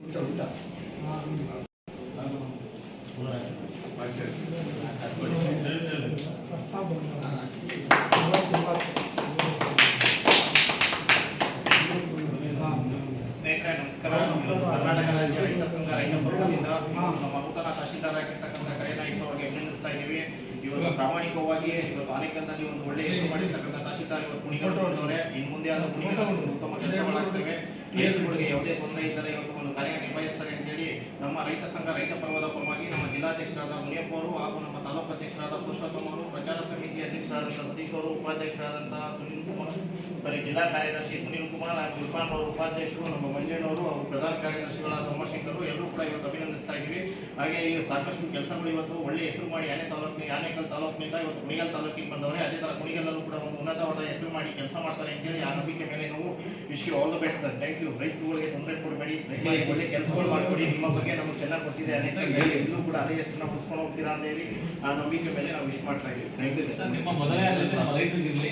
ಊಟ ಸ್ನೇಹಿತರೆ, ನಮಸ್ಕಾರ. ಕರ್ನಾಟಕ ರಾಜ್ಯ ರೈತ ಸಂಘ ರೈತ ಪರ್ವದಿಂದ ನಮ್ಮ ನೂತನ ತಹಶೀಲ್ದಾರಾಗಿರ್ತಕ್ಕಂಥ ಕರೆನಾಯ್ಕ ಅವರಿಗೆ ಅಭಿನಂದಿಸ್ತಾ ಇದ್ದೀವಿ. ಇವತ್ತು ಪ್ರಾಮಾಣಿಕವಾಗಿ ಇವತ್ತು ಆನೇಕಲ್ನಲ್ಲಿ ಒಂದು ಒಳ್ಳೆಯ ಹೆಸರು ಮಾಡಿರ್ತಕ್ಕಂಥ ತಹಶೀಲ್ದಾರ್ ಇವತ್ತು ಕುಣಿಗಟ್ಟವರೇ ಇನ್ನು ಮುಂದೆ ಆದ ತಮ್ಮ ಉತ್ತಮ ಕೆಲಸಗಳಾಗ್ತವೆ. ರೈತರುಗಳಿಗೆ ಯಾವುದೇ ತೊಂದರೆ ಇದ್ದರೆ ಇವತ್ತು ಒಂದು ಕಾರ್ಯ ಅಂತ ಅಂತೇಳಿ ನಮ್ಮ ರೈತ ಸಂಘ, ರೈತ ಪರ್ವದ ಪರವಾಗಿ ನಮ್ಮ ಜಿಲ್ಲಾಧ್ಯಕ್ಷರಾದ ಮುನಿಯಪ್ಪ ಅವರು ಹಾಗೂ ನಮ್ಮ ತಾಲೂಕು ಅಧ್ಯಕ್ಷರಾದ ಪುರುಷೋತ್ತಮ ಅವರು, ಪ್ರಚಾರ ಸಮಿತಿ ಅಧ್ಯಕ್ಷರಾದಂಥ ಸತೀಶ್ ಅವರು ಉಪಾಧ್ಯಕ್ಷರಾದಂತಹ ಸುನಿಲ್ ಕುಮಾರ್ ಸಾರಿ ಜಿಲ್ಲಾ ಕಾರ್ಯದರ್ಶಿ ಸುನಿಲ್ ಕುಮಾರ್ ಹಾಗೂ ಇರ್ಫಾನ್ ಅವರು ಉಪಾಧ್ಯಕ್ಷರು, ನಮ್ಮ ಮಂಜಣ್ಣವರು ಹಾಗೂ ಪ್ರಧಾನ ಕಾರ್ಯದರ್ಶಿಗಳಾದ ಉಮಾಶಂಕರ್ ಎಲ್ಲರೂ ಕೂಡ ಇವತ್ತು ಅಭಿನಂದಿಸ್ತಾ ಇದ್ದೀವಿ. ಹಾಗೆ ಈ ಸಾಕಷ್ಟು ಕೆಲಸಗಳು ಇವತ್ತು ಒಳ್ಳೆ ಹೆಸರು ಮಾಡಿ ಆನೆ ತಾಲೂಕಿನ, ಆನೇಕಲ್ ತಾಲೂಕಿನಿಂದ ಇವತ್ತು ಕುಣಿಗಲ್ ತಾಲೂಕಿಗೆ ಬಂದವರೆ. ಅದೇ ಥರ ಕುಣಿಗಲ್ಲೂ ಕೂಡ ಒಂದು ಉನ್ನತವಾದ ಹೆಸರು ಮಾಡಿ ಕೆಲಸ ಮಾಡ್ತಾರೆ ಅಂತೇಳಿ ಆ ನಂಬಿಕೆ ಮೇಲೆ ನಾವು all the best sir thank you ರೈತರುಗಳಿಗೆ ತೊಂದರೆ ಕೊಡಬೇಡಿ. ರೈತರಿಗೆ ಒಳ್ಳೆ ಕೆಲಸಗಳು ಮಾಡಿಕೊಡಿ. ನಿಮ್ಮ ಬಗ್ಗೆ ನಮಗೆ ಚೆನ್ನಾಗಿ ಗೊತ್ತಿದೆ. ಅನೇಕ ಕೂಡ ಅದೇ ಹೆಸರನ್ನ ಉಳಿಸ್ಕೊಂಡು ಹೋಗ್ತೀರಾ ಅಂತ ಹೇಳಿ ಆ ನಂಬಿಕೆ ಮೇಲೆ ನಾವು ವಿಶ್ ಮಾಡ್ತಾ ಇದ್ದೀವಿ. ಥ್ಯಾಂಕ್ ಯು ಸರ್ ನಿಮ್ಮ ಮೊದಲೇ ರೈತರಿಗಿರ್ಲಿ.